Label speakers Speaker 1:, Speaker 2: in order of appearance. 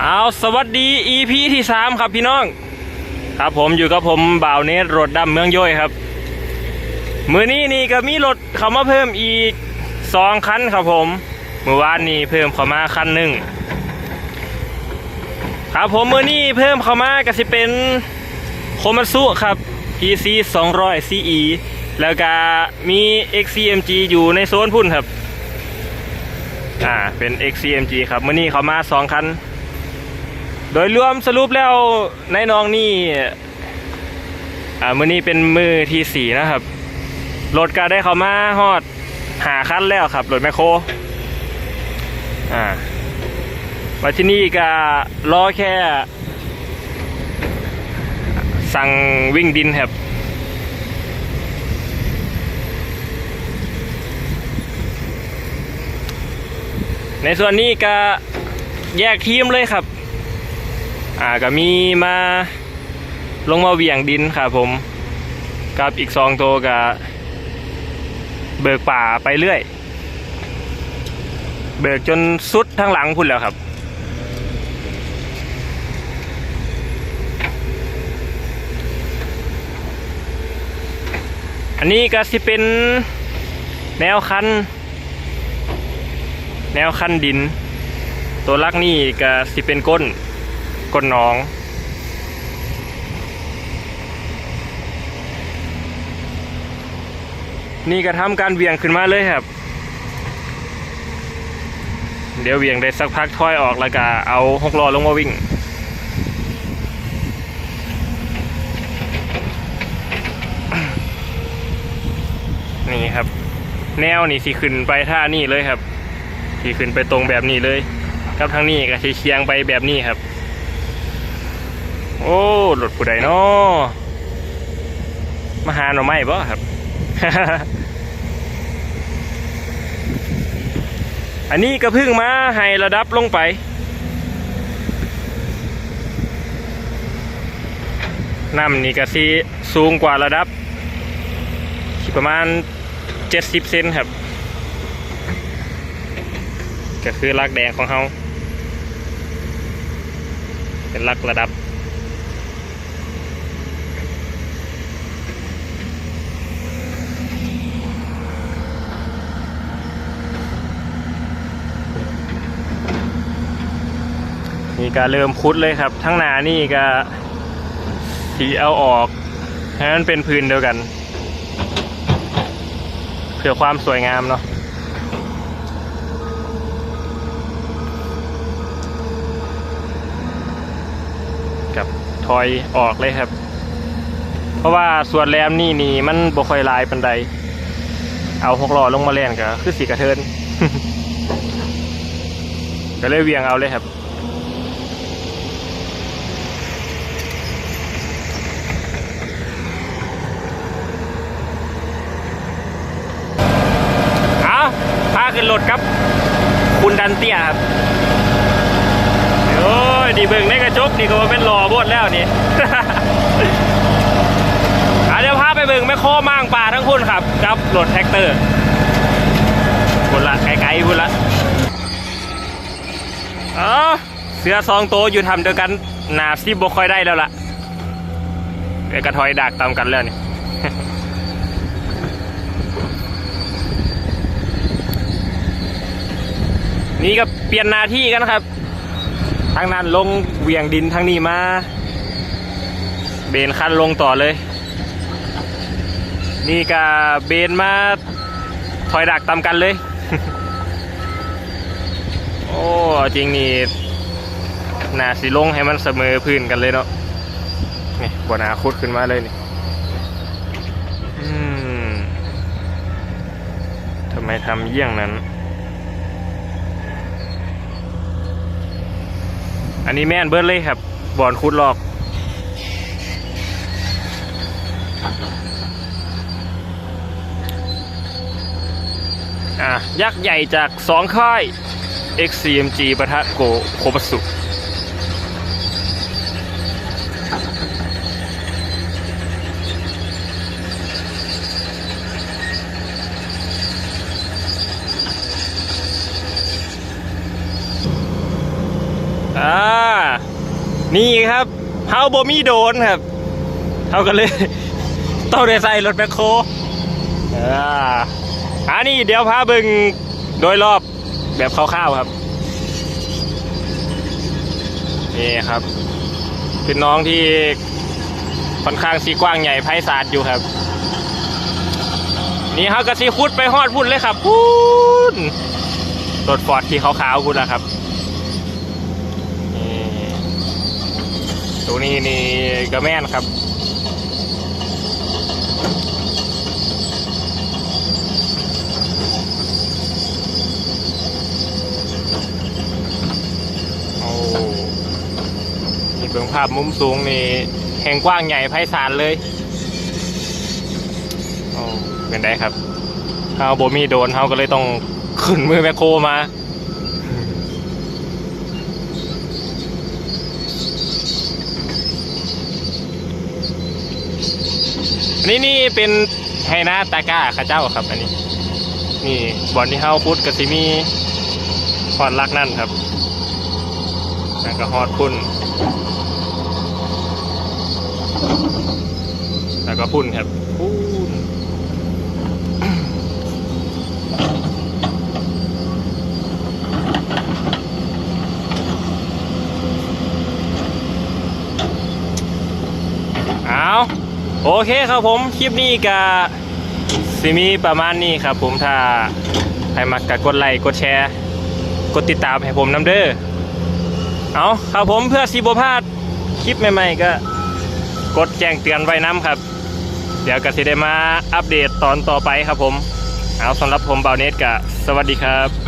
Speaker 1: เอาสวัสดี EP ที่3ครับพี่น้อง ครับผมอยู่กับผมบ่าวเนตรถดำเมืองย่อยครับ มือนี้นี่ก็มีรถเข้ามาเพิ่มอีกสองคันครับผมเมื่อวานนี้เพิ่มเข้ามาคันหนึ่งครับผมมือนี้เพิ่มเข้ามาก็สิเป็นโคมัตสุครับ PC 200 CE แล้วก็มี XCMG อยู่ในโซนพุ่นครับ อ่า เป็น XCMG ครับ มื่อนี้เขามาสองคัน โดยรวมสรุปแล้วในน้องนี่อ่ามือนี้เป็นมือที่สี่นะครับรถก็ได้เขามาฮอดหาคันแล้วครับรถแมคโครอ่ามาที่นี่ก็รอแค่ สั่งวิ่งดินครับในส่วนนี้ก็แยกทีมเลยครับ อ่าก็มีมาลงมาเวียงดินครับผม กับอีกสองตัวก็เบิกป่าไปเรื่อย เบิกจนสุดทั้งหลังพุ่นแล้วครับอันนี้ก็สิเป็นแนวคัน แนวคันดิน ตัวลักนี่ก็สิเป็นก้น ก้นน้อง นี่ก็ทำการเวียงขึ้นมาเลยครับ เดี๋ยวเวียงได้สักพักถอยออกแล้วก็เอาหกล้อลงมาวิ่งนี่ครับ แนวนี่สิขึ้นไปท่านี่เลยครับที่ขึ้นไปตรงแบบนี้เลยกับทางนี้ก็เคียงไปแบบนี้ครับ โอ้หลุดผู้ใดเนาะมาหาหน่อไม้บ่ครับ อันนี้ก็พึ่งมาให้ระดับลงไป น้ำนี่ก็สิสูงกว่าระดับ ประมาณ 70 เซนครับ ก็คือลักแดงของเขาเป็นลักระดับ นี่ก็เริ่มคุดเลยครับ ทั้งนานี่ก็สีเอาออกให้มันเป็นพื้นเดียวกัน เพื่อความสวยงามเนาะกับถอยออกเลยครับ เพราะว่าส่วนแรมนี่นี่มันบ่ค่อยลายปันใด เอาหกล้อลงมาเล่นก็คือสีกระเทิน ก็เลยเวียงเอาเลยครับ เอาพา ขึ้นรถครับ คุณดันเตียครับโอ้ยดีเบิ่งในกระจกนี่ก็เป็นหล่อบดแล้วนี่อะเดี๋ยวพาไปเบิ่งแม่โคมั่างป่าทั้งคุณครับกับรถแท็กเตอร์คุณละไกลๆคุณละเออเสือสองโตอยู่ทำเดียวกันหนาซีบบกค่อยได้แล้วล่ะเดี๋ยวกระถอยดักตามกันแล้วนี่ นี่ก็เปลี่ยนหน้าที่กันครับ ทางนั้นลงเวียงดินทางนี้มา เบนคันลงต่อเลย นี่ก็เบนมาถอยดักตามกันเลย โอ้จริงนี่นาสิลงให้มันเสมอพื้นกันเลยเนาะนี่บนาคุดขึ้นมาเลยนี่อืมทำไมทำเยี่ยงนั้น อันนี้แม่นเบิร์ดเลยครับบอนคุดลอก อะยักษ์ใหญ่จากสองค่าย XCMG ประทะโกโคบสุ อ่านี่ครับเฮาบ่มีโดนครับเฮากันเลยต้องได้ใส่รถแมคโครอ่าอันนี้เดี๋ยวพาบึงโดยรอบแบบคร่าวๆครับ นี่ครับเป็นน้องที่ค่อนข้างสีกว้างใหญ่ไพศาลอยู่ครับ นี่เขากระซีคุดไปฮอดพุ่นเลยครับพุ่นรถฟอร์ดที่ขาวๆพุ่นละครับ ตัวนี้นี่กระแม่นครับโอ้นี่เบื้องภาพมุมสูงนี่แห่งกว้างใหญ่ไพศาลเลยโอ้เป็นได้ครับเอาโบมีโดนเขาก็เลยต้องขึ้นมือแมคโครมา อันนี้นี่เป็นไฮนาตาก้าข้าเจ้าครับ อันนี้ นี่บอลที่เฮาพุดกับซิมีพอดลักนั่นครับแล้วก็ฮอดพุ่นแล้วก็พุ่นครับพุ่นเอา โอเคครับผม คลิปนี้ก็สิมีประมาณนี้ครับผมถ้าใครมักก็กดไลค์กดแชร์ กดติดตามให้ผมน้ำเด้อเอาครับผมเพื่อซีโบพลาดคลิปใหม่ๆก็กดแจ้งเตือนไว้น้ำครับ เดี๋ยวก็สิได้มาอัปเดตตอนต่อไปครับผม เอาสำหรับผมเบาเนตกะสวัสดีครับ